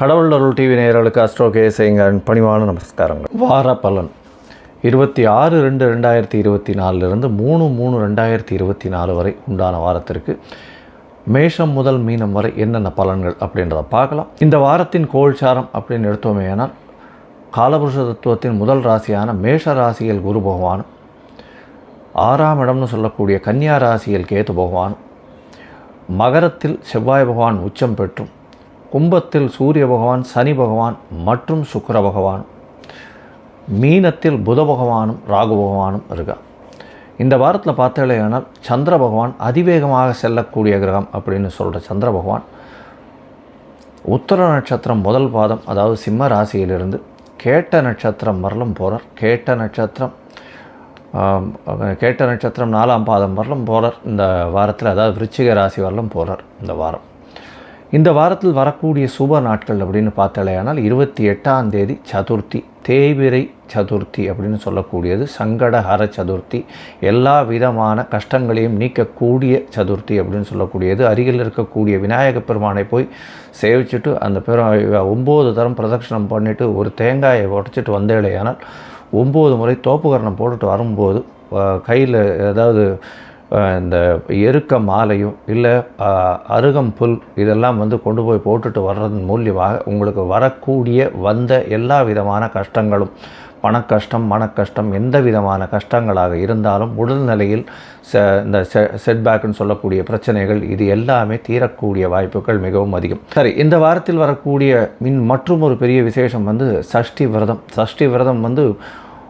கடவுள் அருள் டிவி நேயர்களுக்கு அஸ்ட்ரோ கேசைங்கன் பணிவான நமஸ்காரங்கள். வார பலன். இருபத்தி ஆறு ரெண்டு ரெண்டாயிரத்தி இருபத்தி நாலுலேருந்து மூணு மூணு ரெண்டாயிரத்தி இருபத்தி நாலு வரை உண்டான வாரத்திற்கு மேஷம் முதல் மீனம் வரை என்னென்ன பலன்கள் அப்படின்றத பார்க்கலாம். இந்த வாரத்தின் கோல்சாரம் அப்படின்னு எடுத்தோமேயானால் காலபுருஷ தத்துவத்தின் முதல் ராசியான மேஷ ராசியில் குரு பகவானும் ஆறாம் இடம்னு சொல்லக்கூடிய கன்னியா ராசியில் கேது பகவானும் மகரத்தில் செவ்வாய் பகவான் உச்சம் பெற்றும் கும்பத்தில் சூரிய பகவான் சனி பகவான் மற்றும் சுக்கர பகவான் மீனத்தில் புத பகவானும் ராகு பகவானும் இருக்கா. இந்த வாரத்தில் பார்த்தாலேனால் சந்திர பகவான் அதிவேகமாக செல்லக்கூடிய கிரகம் அப்படின்னு சொல்கிற சந்திர பகவான் உத்தர நட்சத்திரம் முதல் பாதம் அதாவது சிம்ம ராசியிலிருந்து கேட்ட நட்சத்திரம் வரலும் போகிறார் கேட்ட நட்சத்திரம் கேட்ட நட்சத்திரம் நாலாம் பாதம் வரலும் போகிறார் இந்த வாரத்தில் அதாவது விருச்சிக ராசி வரலும் போகிறார் இந்த வாரம். இந்த வாரத்தில் வரக்கூடிய சுப நாட்கள் அப்படின்னு பார்த்தாலேயானால் இருபத்தி எட்டாம் தேதி சதுர்த்தி தேய்பிரை சதுர்த்தி அப்படின்னு சொல்லக்கூடியது சங்கடஹர சதுர்த்தி எல்லா விதமான கஷ்டங்களையும் நீக்கக்கூடிய சதுர்த்தி அப்படின்னு சொல்லக்கூடியது. அருகில் இருக்கக்கூடிய விநாயக பெருமானை போய் சேவிச்சுட்டு அந்த பெரு ஒம்பது தரம் பிரதட்சணம் பண்ணிவிட்டு ஒரு தேங்காயை உடச்சிட்டு வந்தேலையானால் ஒம்பது முறை தோப்புகரணம் போட்டுட்டு வரும்போது கையில் ஏதாவது இந்த எருக்க மாலையும் இல்லை அருகம்புல் இதெல்லாம் வந்து கொண்டு போய் போட்டுட்டு வர்றதன் மூலியமாக உங்களுக்கு வரக்கூடிய வந்த எல்லா விதமான கஷ்டங்களும் பணக்கஷ்டம் மனக்கஷ்டம் எந்த விதமான கஷ்டங்களாக இருந்தாலும் உடல்நிலையில் ச இந்த செ செட்பேக்குன்னு சொல்லக்கூடிய பிரச்சனைகள் இது எல்லாமே தீரக்கூடிய வாய்ப்புகள் மிகவும் அதிகம். சரி இந்த வாரத்தில் வரக்கூடிய மின் மற்றும் ஒரு பெரிய விசேஷம் வந்து சஷ்டி விரதம். சஷ்டி விரதம் வந்து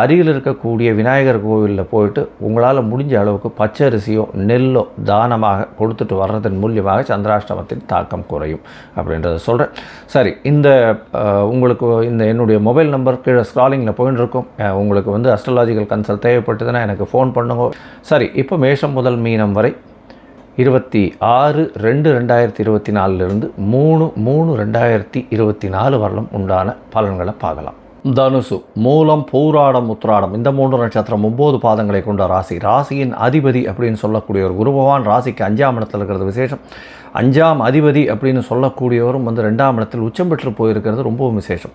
அருகில் இருக்கக்கூடிய விநாயகர் கோவிலில் போயிட்டு உங்களால் முடிஞ்ச அளவுக்கு பச்சரிசியோ நெல்லோ தானமாக கொடுத்துட்டு வர்றதன் மூலியமாக சந்திராஷ்டமத்தின் தாக்கம் குறையும் அப்படின்றத சொல்கிறேன் சரி இந்த உங்களுக்கு இந்த என்னுடைய மொபைல் நம்பர் கீழே ஸ்க்ராலிங்கில் போயின்னு இருக்கும் உங்களுக்கு வந்து அஸ்ட்ராலாஜிக்கல் கன்சல்ட் தேவைப்பட்டதுன்னா எனக்கு ஃபோன் பண்ணுங்க. சரி இப்போ மேஷம் முதல் மீனம் வரை இருபத்தி ஆறு ரெண்டு ரெண்டாயிரத்தி இருபத்தி நாலுலேருந்து மூணு மூணு ரெண்டாயிரத்தி இருபத்தி நாலு வரலும் உண்டான பலன்களை பார்க்கலாம். தனுசு மூலம் பூராடம் உத்ராடம் இந்த மூன்று நட்சத்திரம் ஒம்பது பாதங்களை கொண்ட ராசி. ராசியின் அதிபதி அப்படின்னு சொல்லக்கூடிய ஒரு குருபவான் ராசிக்கு அஞ்சாம் இடத்தில் இருக்கிறது விசேஷம். அஞ்சாம் அதிபதி அப்படின்னு சொல்லக்கூடியவரும் வந்து ரெண்டாம் இடத்தில் உச்சம் பெற்று போயிருக்கிறது ரொம்பவும் விசேஷம்.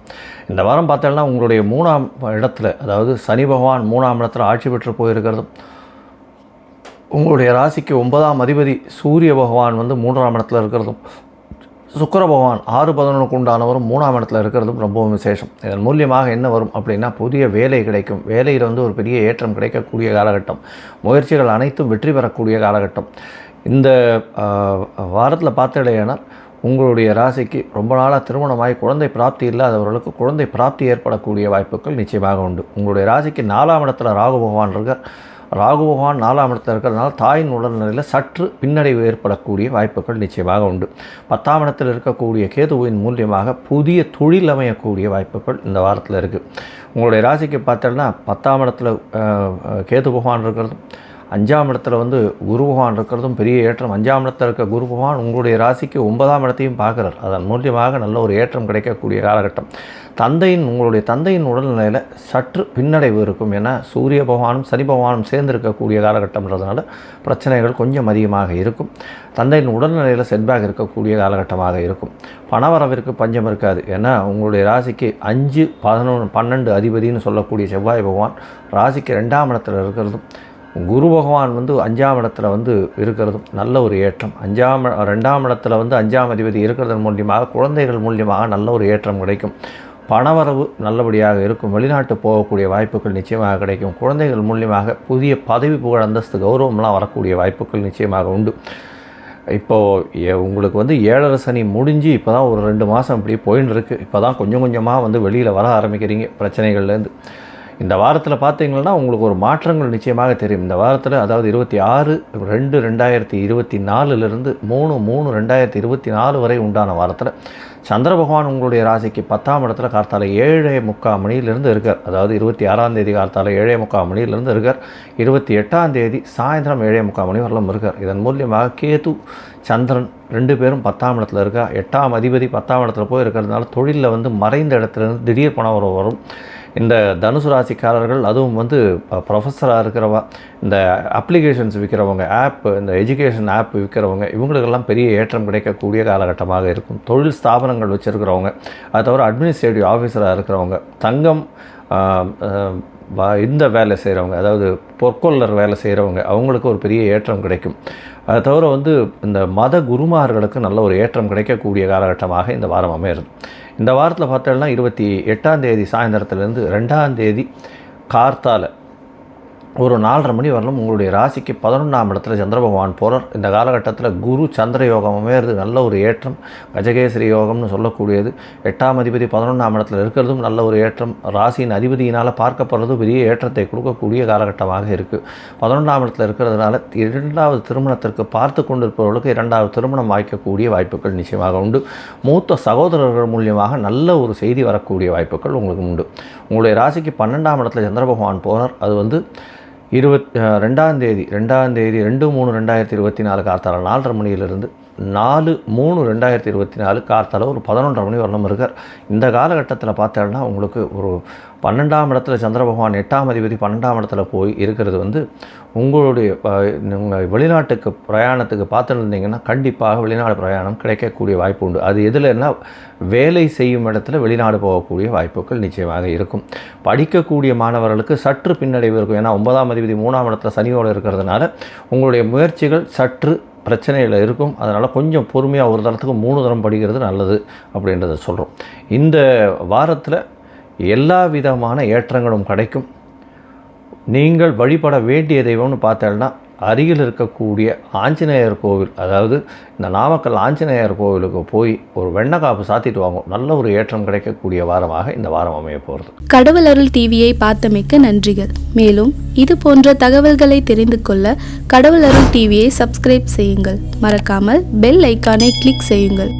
இந்த வாரம் பார்த்தோம்னா உங்களுடைய மூணாம் இடத்துல அதாவது சனி பகவான் மூணாம் இடத்தில் ஆட்சி பெற்று போயிருக்கிறதும் உங்களுடைய ராசிக்கு ஒன்பதாம் அதிபதி சூரிய பகவான் வந்து மூன்றாம் இடத்துல இருக்கிறதும் சுக்கர பகவான் ஆறு பதினொன்றுக்கு உண்டானவரும் மூணாம் இடத்துல இருக்கிறதும் ரொம்பவும் விசேஷம். இதன் மூலியமாக என்ன வரும் அப்படின்னா புதிய வேலை கிடைக்கும். வேலையில் வந்து ஒரு பெரிய ஏற்றம் கிடைக்கக்கூடிய காலகட்டம். முயற்சிகள் அனைத்தும் வெற்றி பெறக்கூடிய காலகட்டம். இந்த வாரத்தில் பார்த்தடையானால் உங்களுடைய ராசிக்கு ரொம்ப நாளாக திருமணமாகி குழந்தை பிராப்தி இல்லாதவர்களுக்கு குழந்தை பிராப்தி ஏற்படக்கூடிய வாய்ப்புகள் நிச்சயமாக உண்டு. உங்களுடைய ராசிக்கு நாலாம் இடத்துல ராகு பகவான் இருக்கார். ராகு பகவான் நாலாம் இடத்தில் இருக்கிறதுனால தாயின் உடல்நிலையில் சற்று பின்னடைவு ஏற்படக்கூடிய வாய்ப்புகள் நிச்சயமாக உண்டு. பத்தாம் இடத்தில் இருக்கக்கூடிய கேதுவின் மூலியமாக புதிய தொழில் அமையக்கூடிய வாய்ப்புகள் இந்த வாரத்தில் இருக்குது உங்களுடைய ராசிக்கு பார்த்தோம்னா பத்தாம் இடத்துல கேது பகவான் இருக்கிறதும் அஞ்சாம் இடத்துல வந்து குரு பகவான் இருக்கிறதும் பெரிய ஏற்றம். அஞ்சாம் இடத்துல இருக்க குரு பகவான் உங்களுடைய ராசிக்கு ஒன்பதாம் இடத்தையும் பார்க்குறார். அதன் மூலியமாக நல்ல ஒரு ஏற்றம் கிடைக்கக்கூடிய காலகட்டம். தந்தையின் உங்களுடைய தந்தையின் உடல்நிலையில் சற்று பின்னடைவு இருக்கும். ஏன்னா சூரிய பகவானும் சனி பகவானும் சேர்ந்து இருக்கக்கூடிய காலகட்டம்ன்றதுனால பிரச்சனைகள் கொஞ்சம் அதிகமாக இருக்கும். தந்தையின் உடல்நிலையில் செட்பேக் இருக்கக்கூடிய காலகட்டமாக இருக்கும். பணவரவிற்கு பஞ்சம் இருக்காது. ஏன்னா உங்களுடைய ராசிக்கு அஞ்சு பதினொன்று பன்னெண்டு அதிபதினு சொல்லக்கூடிய செவ்வாய் பகவான் ராசிக்கு ரெண்டாம் இடத்துல இருக்கிறதும் குரு பகவான் வந்து அஞ்சாம் இடத்துல வந்து இருக்கிறதும் நல்ல ஒரு ஏற்றம். அஞ்சாம் ரெண்டாம் இடத்துல வந்து அஞ்சாம் அதிபதி இருக்கிறதன் மூலியமாக குழந்தைகள் மூலியமாக நல்ல ஒரு ஏற்றம் கிடைக்கும். பணவரவு நல்லபடியாக இருக்கும். வெளிநாட்டு போகக்கூடிய வாய்ப்புகள் நிச்சயமாக கிடைக்கும். குழந்தைகள் மூலியமாக புதிய பதவி புகழ் அந்தஸ்து கௌரவம்லாம் வரக்கூடிய வாய்ப்புகள் நிச்சயமாக உண்டு. இப்போது உங்களுக்கு வந்து ஏழரை சனி முடிஞ்சு இப்போ தான் ஒரு ரெண்டு மாதம் இப்படி போயின்னு இருக்குது இப்போ தான் கொஞ்சம் கொஞ்சமாக வந்து வெளியில் வர ஆரம்பிக்கிறீங்க. பிரச்சனைகள்லேருந்து இந்த வாரத்தில் பார்த்தீங்கன்னா உங்களுக்கு ஒரு மாற்றங்கள் நிச்சயமாக தெரியும். இந்த வாரத்தில் அதாவது இருபத்தி ஆறு ரெண்டு ரெண்டாயிரத்தி இருபத்தி நாலுலேருந்து மூணு மூணு ரெண்டாயிரத்தி இருபத்தி நாலு வரை உண்டான வாரத்தில் சந்திர பகவான் உங்களுடைய ராசிக்கு பத்தாம் இடத்துல கார்த்தால ஏழே முக்கால் மணியிலிருந்து இருக்கார். அதாவது இருபத்தி ஆறாம் தேதி கார்த்தால ஏழே முக்கால் மணியிலிருந்து இருக்கார். இருபத்தி எட்டாம் தேதி சாயந்தரம் ஏழே முக்கால் மணி வரலாம் இருக்கார். இதன் மூலியமாக கேது சந்திரன் ரெண்டு பேரும் பத்தாம் இடத்துல இருக்கா? எட்டாம் அதிபதி பத்தாம் இடத்துல போய் இருக்கிறதுனால தொழிலில் வந்து மறைந்த இடத்துலேருந்து திடீர் பணம் வரும். இந்த தனுசு ராசிக்காரர்கள் அதுவும் வந்து ப்ரொஃபஸராக இருக்கிறவா இந்த அப்ளிகேஷன்ஸ் விற்கிறவங்க ஆப் இந்த எஜுகேஷன் ஆப் விற்கிறவங்க இவங்களுக்கெல்லாம் பெரிய ஏற்றம் கிடைக்கக்கூடிய காலகட்டமாக இருக்கும். தொழில் ஸ்தாபனங்கள் வச்சுருக்கிறவங்க அது தவிர அட்மினிஸ்ட்ரேட்டிவ் ஆஃபீஸராக இருக்கிறவங்க தங்கம் வ- இந்த வேலை செய்கிறவங்க அதாவது பொற்கொள்ளர் வேலை செய்கிறவங்க அவங்களுக்கு ஒரு பெரிய ஏற்றம் கிடைக்கும். அதை தவிர வந்து இந்த மத குருமார்களுக்கு நல்ல ஒரு ஏற்றம் கிடைக்கக்கூடிய காலகட்டமாக இந்த வாரம் அமையிறது இந்த வாரத்தில் பார்த்தோம்னா இருபத்தி எட்டாம் தேதி சாயந்தரத்துலேருந்து ரெண்டாம் தேதி கார்த்தால ஒரு நாலரை மணி வரலும் உங்களுடைய ராசிக்கு பதினொன்றாம் இடத்துல சந்திர பகவான் போகிறார் இந்த காலகட்டத்தில் குரு சந்திர யோகம் அமையிறது நல்ல ஒரு ஏற்றம் கஜகேசரி யோகம்னு சொல்லக்கூடியது. எட்டாம் அதிபதி பதினொன்றாம் இடத்துல இருக்கிறதும் நல்ல ஒரு ஏற்றம். ராசியின் அதிபதியினால் பார்க்கப்படுறது பெரிய ஏற்றத்தை கொடுக்கக்கூடிய காலகட்டமாக இருக்குது பதினொன்றாம் இடத்துல இருக்கிறதுனால இரண்டாவது திருமணத்திற்கு பார்த்து கொண்டிருப்பவர்களுக்கு இரண்டாவது திருமணம் வாய்க்கக்கூடிய வாய்ப்புகள் நிச்சயமாக உண்டு. மூத்த சகோதரர்கள் மூலியமாக நல்ல ஒரு செய்தி வரக்கூடிய வாய்ப்புகள் உங்களுக்கு உண்டு. உங்களுடைய ராசிக்கு பன்னெண்டாம் இடத்துல சந்திர பகவான் போகிறார் அது வந்து இருபத் ரெண்டாந்தேதி ரெண்டாம் தேதி ரெண்டாம் தேதி ரெண்டு மூணு ரெண்டாயிரத்தி இருபத்தி நாலு கார்த்தால நாலரை மணியிலிருந்து நாலு மூணு ரெண்டாயிரத்தி இருபத்தி நாலு கார்த்தால ஒரு பதினொன்றரை மணி வரலும் இருக்கார். இந்த காலகட்டத்தில் பார்த்தோம்னா உங்களுக்கு ஒரு பன்னெண்டாம் இடத்துல சந்திர பகவான் எட்டாம் அதிபதி பன்னெண்டாம் இடத்துல போய் இருக்கிறது வந்து உங்களுடைய நீங்கள் வெளிநாட்டுக்கு பிரயாணத்துக்கு பார்த்துருந்தீங்கன்னா கண்டிப்பாக வெளிநாடு பிரயாணம் கிடைக்கக்கூடிய வாய்ப்பு உண்டு. அது எதுலன்னா வேலை செய்யும் இடத்துல வெளிநாடு போகக்கூடிய வாய்ப்புகள் நிச்சயமாக இருக்கும். படிக்கக்கூடிய மாணவர்களுக்கு சற்று பின்னடைவு இருக்கும். ஏன்னா ஒன்பதாம் அதிபதி மூணாம் இடத்துல சனியோடு இருக்கிறதுனால உங்களுடைய முயற்சிகள் சற்று பிரச்சனையில் இருக்கும். அதனால் கொஞ்சம் பொறுமையாக ஒரு தரத்துக்கு மூணு தரம் படிக்கிறது நல்லது அப்படின்றத சொல்கிறோம் இந்த வாரத்தில் எல்லா விதமான ஏற்றங்களும் கிடைக்கும். நீங்கள் வழிபட வேண்டிய தெய்வம்னு பார்த்தேன்னா அருகில் இருக்கக்கூடிய ஆஞ்சநேயர் கோவில் அதாவது இந்த நாமக்கல் ஆஞ்சநேயர் கோவிலுக்கு போய் ஒரு வெண்ணக்காப்பு சாத்திட்டு வாங்கும் நல்ல ஒரு ஏற்றம் கிடைக்கக்கூடிய வாரமாக இந்த வாரம் அமைய போகிறது. கடவுள் அருள் டிவியை பார்த்தமைக்க நன்றிகள். மேலும் இது போன்ற தகவல்களை தெரிந்து கொள்ள கடவுள் அருள் டிவியை சப்ஸ்கிரைப் செய்யுங்கள். மறக்காமல் பெல் ஐக்கானை கிளிக் செய்யுங்கள்.